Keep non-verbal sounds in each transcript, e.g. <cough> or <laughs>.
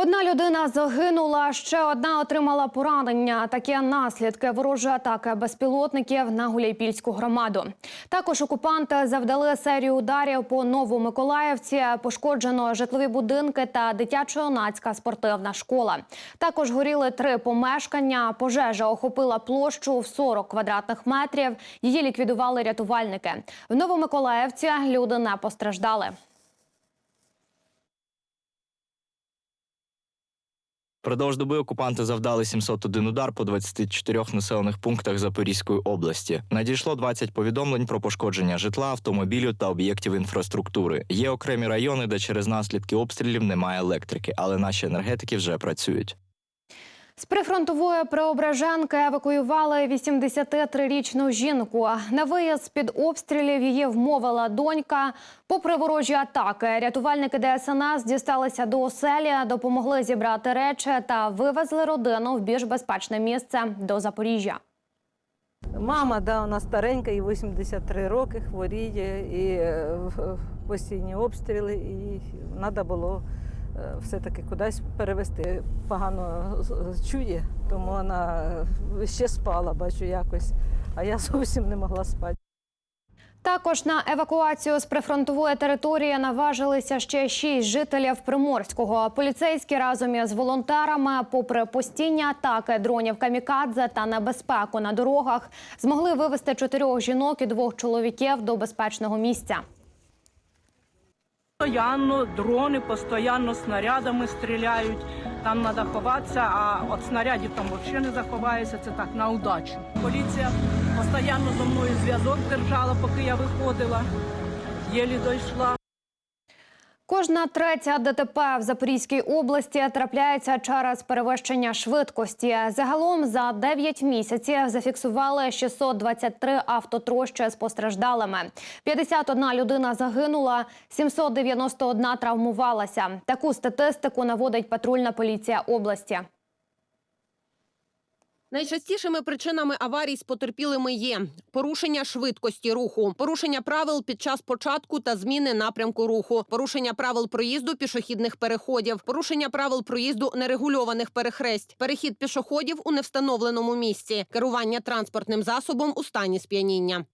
Одна людина загинула, ще одна отримала поранення. Такі наслідки ворожої атаки безпілотників на Гуляйпільську громаду. Також окупанти завдали серію ударів по Новомиколаївці. Пошкоджено житлові будинки та дитячо-юнацька спортивна школа. Також горіли три помешкання. Пожежа охопила площу в 40 квадратних метрів. Її ліквідували рятувальники. В Новомиколаївці люди не постраждали. Продовж доби окупанти завдали 701 удар по 24 населених пунктах Запорізької області. Надійшло 20 повідомлень про пошкодження житла, автомобілю та об'єктів інфраструктури. Є окремі райони, де через наслідки обстрілів немає електрики, але наші енергетики вже працюють. З прифронтової Преображенки евакуювали 83-річну жінку. На виїзд з-під обстрілів її вмовила донька. Попри ворожі атаки, рятувальники ДСНС дісталися до оселі, допомогли зібрати речі та вивезли родину в більш безпечне місце до Запоріжжя. Мама, да, вона старенька, їй 83 роки, хворіє, і е, постійні обстріли, і треба було все-таки кудись перевезти. Погано чує, тому вона е, ще спала, бачу якось, а я <laughs> зовсім не могла спати. Також на евакуацію з прифронтової території наважилися ще шість жителів Приморського. Поліцейські разом із волонтерами, попри постійні атаки дронів камікадзе та небезпеку на дорогах, змогли вивезти чотирьох жінок і двох чоловіків до безпечного місця. Постоянно дрони, постоянно снарядами стріляють. Там треба ховатися, а от снарядів там взагалі не заховається. Це так на удачу. Поліція постійно зо мною зв'язок держала, поки я виходила. Єлі дійшла. Кожна третя ДТП в Запорізькій області трапляється через перевищення швидкості. Загалом за 9 місяців зафіксували 623 автотрощі з постраждалими. 51 людина загинула, 791 травмувалася. Таку статистику наводить патрульна поліція області. Найчастішими причинами аварій з потерпілими є порушення швидкості руху, порушення правил під час початку та зміни напрямку руху, порушення правил проїзду пішохідних переходів, порушення правил проїзду нерегульованих перехресть, перехід пішоходів у невстановленому місці, керування транспортним засобом у стані сп'яніння.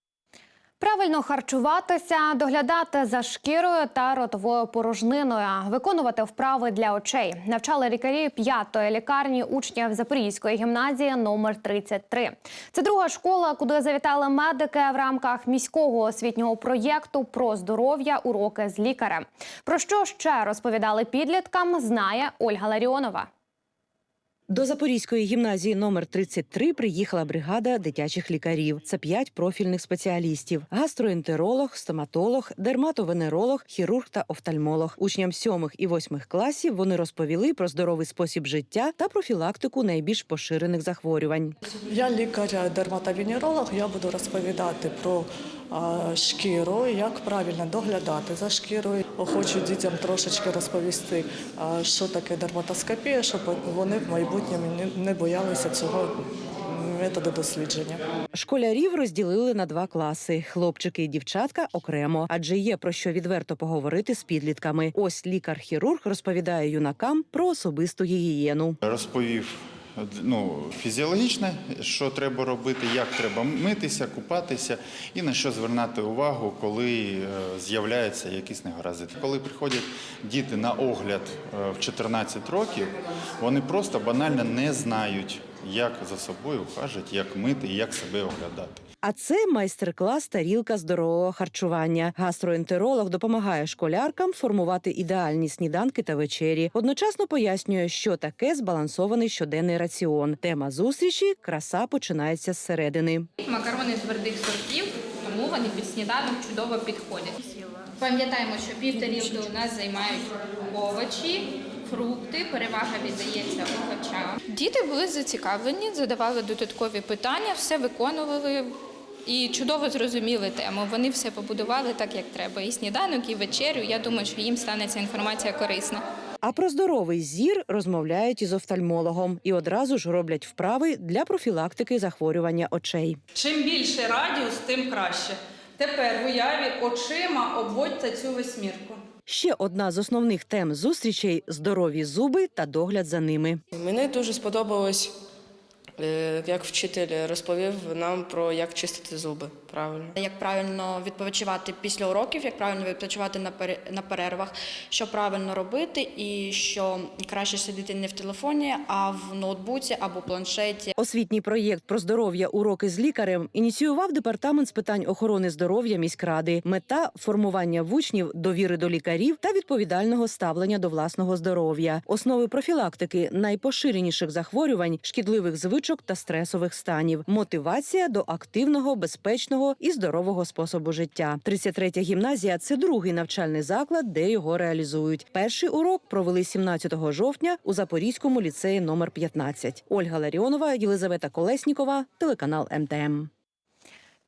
Правильно харчуватися, доглядати за шкірою та ротовою порожниною, виконувати вправи для очей. Навчали лікарі п'ятої лікарні учнів Запорізької гімназії номер 33. Це друга школа, куди завітали медики в рамках міського освітнього проєкту про здоров'я уроки з лікарем. Про що ще розповідали підліткам, знає Ольга Ларіонова. До Запорізької гімназії номер 33 приїхала бригада дитячих лікарів. Це п'ять профільних спеціалістів: гастроентеролог, стоматолог, дерматовенеролог, хірург та офтальмолог. Учням сьомих і восьмих класів вони розповіли про здоровий спосіб життя та профілактику найбільш поширених захворювань. Я лікар-дерматовенеролог, я буду розповідати про шкіру, як правильно доглядати за шкірою. Хочу дітям трошечки розповісти, що таке дерматоскопія, щоб вони в майбутньому не- не боялися цього методу дослідження. Школярів розділили на два класи: хлопчики і дівчатка окремо, адже є про що відверто поговорити з підлітками. Ось лікар-хірург розповідає юнакам про особисту гігієну. розповів ну, фізіологічне, що треба робити, як треба митися, купатися і на що звертати увагу, коли е, з'являються якісь негаразди. Коли приходять діти на огляд е, в 14 років, вони просто банально не знають, як за собою ухажувати, як мити як себе оглядати. А це майстер-клас тарілка здорового харчування. Гастроентеролог допомагає школяркам формувати ідеальні сніданки та вечері. Одночасно пояснює, що таке збалансований щоденний раціон. Тема зустрічі краса починається зсередини. Макарони твердих сортів, тому вони під сніданок чудово підходять. Пам'ятаємо, що пів тарілки у нас займають овочі, фрукти, перевага віддається овочам. Діти були зацікавлені, задавали додаткові питання, все виконували і чудово зрозуміли тему. Вони все побудували так, як треба. І сніданок, і вечерю. Я думаю, що їм стане ця інформація корисна. А про здоровий зір розмовляють із офтальмологом і одразу ж роблять вправи для профілактики захворювання очей. Чим більше радіус, тим краще. Тепер в уяві очима обводьте цю восьмірку. Ще одна з основних тем зустрічей здорові зуби та догляд за ними. Мені дуже сподобалось, як вчитель розповів нам про як чистити зуби правильно. Як правильно відпочивати після уроків, як правильно відпочивати на пере- на перервах, що правильно робити, і що краще сидіти не в телефоні, а в ноутбуці або планшеті. Освітній проєкт про здоров'я уроки з лікарем ініціював департамент з питань охорони здоров'я міськради. Мета формування в учнів довіри до лікарів та відповідального ставлення до власного здоров'я, основи профілактики найпоширеніших захворювань, шкідливих звичок та стресових станів, мотивація до активного, безпечного і здорового способу життя. 33-я гімназія це другий навчальний заклад, де його реалізують. Перший урок провели 17 жовтня у Запорізькому ліцеї номер 15. Ольга Ларіонова, Єлизавета Колеснікова, телеканал МТМ.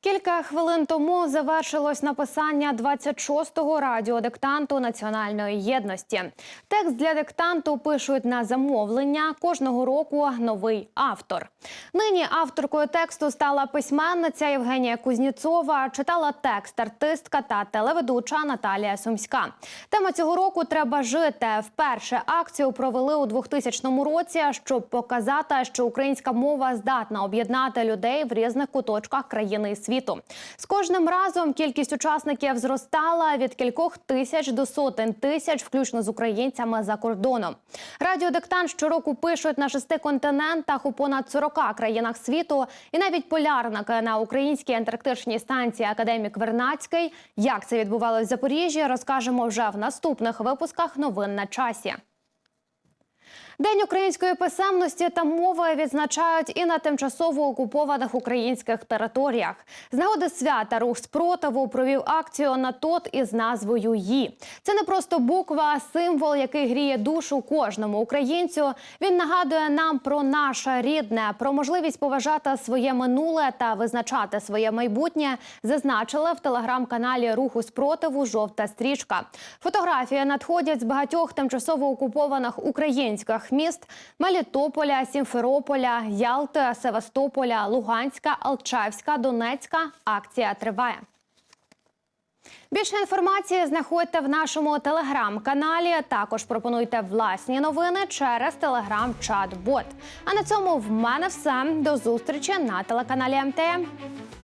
Кілька хвилин тому завершилось написання 26-го радіодиктанту національної єдності. Текст для диктанту пишуть на замовлення кожного року новий автор. Нині авторкою тексту стала письменниця Євгенія Кузніцова. Читала текст артистка та телеведуча Наталія Сумська. Тема цього року треба жити. Вперше акцію провели у 2000 році, щоб показати, що українська мова здатна об'єднати людей в різних куточках країни і світу. З кожним разом кількість учасників зростала від кількох тисяч до сотень тисяч, включно з українцями за кордоном. Радіодиктант щороку пишуть на шести континентах у понад 40 країнах світу, і навіть полярники на українській антарктичній станції Академік Вернацький. Як це відбувалось в Запоріжжі, розкажемо вже в наступних випусках новин на часі. День української писемності та мови відзначають і на тимчасово окупованих українських територіях. З нагоди свята рух спротиву провів акцію на тот із назвою «Ї». Це не просто буква, а символ, який гріє душу кожному українцю. Він нагадує нам про наше рідне, про можливість поважати своє минуле та визначати своє майбутнє. Зазначили в телеграм-каналі Руху спротиву Жовта стрічка. Фотографії надходять з багатьох тимчасово окупованих українських міст Мелітополя, Сімферополя, Ялти, Севастополя, Луганська, Алчевська, Донецька. Акція триває. Більше інформації знаходьте в нашому телеграм-каналі. Також пропонуйте власні новини через телеграм-чат-бот. А на цьому в мене все. До зустрічі на телеканалі МТМ.